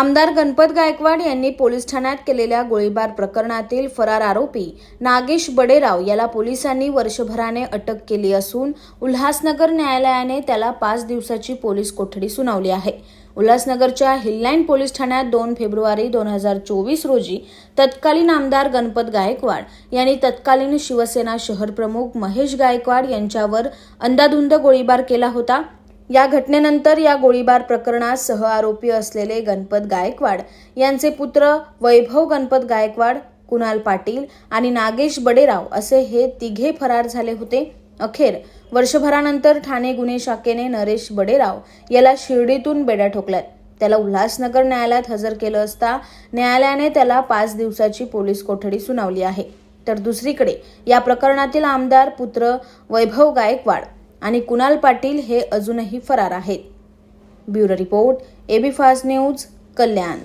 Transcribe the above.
आमदार गणपत गायकवाड यांनी पोलीस ठाण्यात केलेल्या गोळीबार प्रकरणातील फरार आरोपी नागेश बडेराव याला पोलिसांनी वर्षभराने अटक केली असून उल्हासनगर न्यायालयाने त्याला पाच दिवसाची पोलीस कोठडी सुनावली आहे. उल्हासनगरच्या हिललाईन पोलीस ठाण्यात दोन फेब्रुवारी दोन हजार चोवीस रोजी तत्कालीन आमदार गणपत गायकवाड यांनी तत्कालीन शिवसेना शहर प्रमुख महेश गायकवाड यांच्यावर अंदाधुंद गोळीबार केला होता. या घटनेनंतर या गोळीबार प्रकरणात सह आरोपी असलेले गणपत गायकवाड यांचे पुत्र वैभव गणपत गायकवाड कुणाल पाटील आणि नागेश बडेराव असे हे तिघे फरार झाले होते. अखेर वर्षभरानंतर ठाणे गुन्हे शाखेने नरेश बडेराव याला शिर्डीतून बेड्या ठोकल्यात. त्याला उल्हासनगर न्यायालयात हजर केलं असता न्यायालयाने त्याला पाच दिवसाची पोलीस कोठडी सुनावली आहे. तर दुसरीकडे या प्रकरणातील आमदार पुत्र वैभव गायकवाड आणि कुणाल पाटील हे अजूनही फरार आहेत. Bureau report AB fast news Kalyan.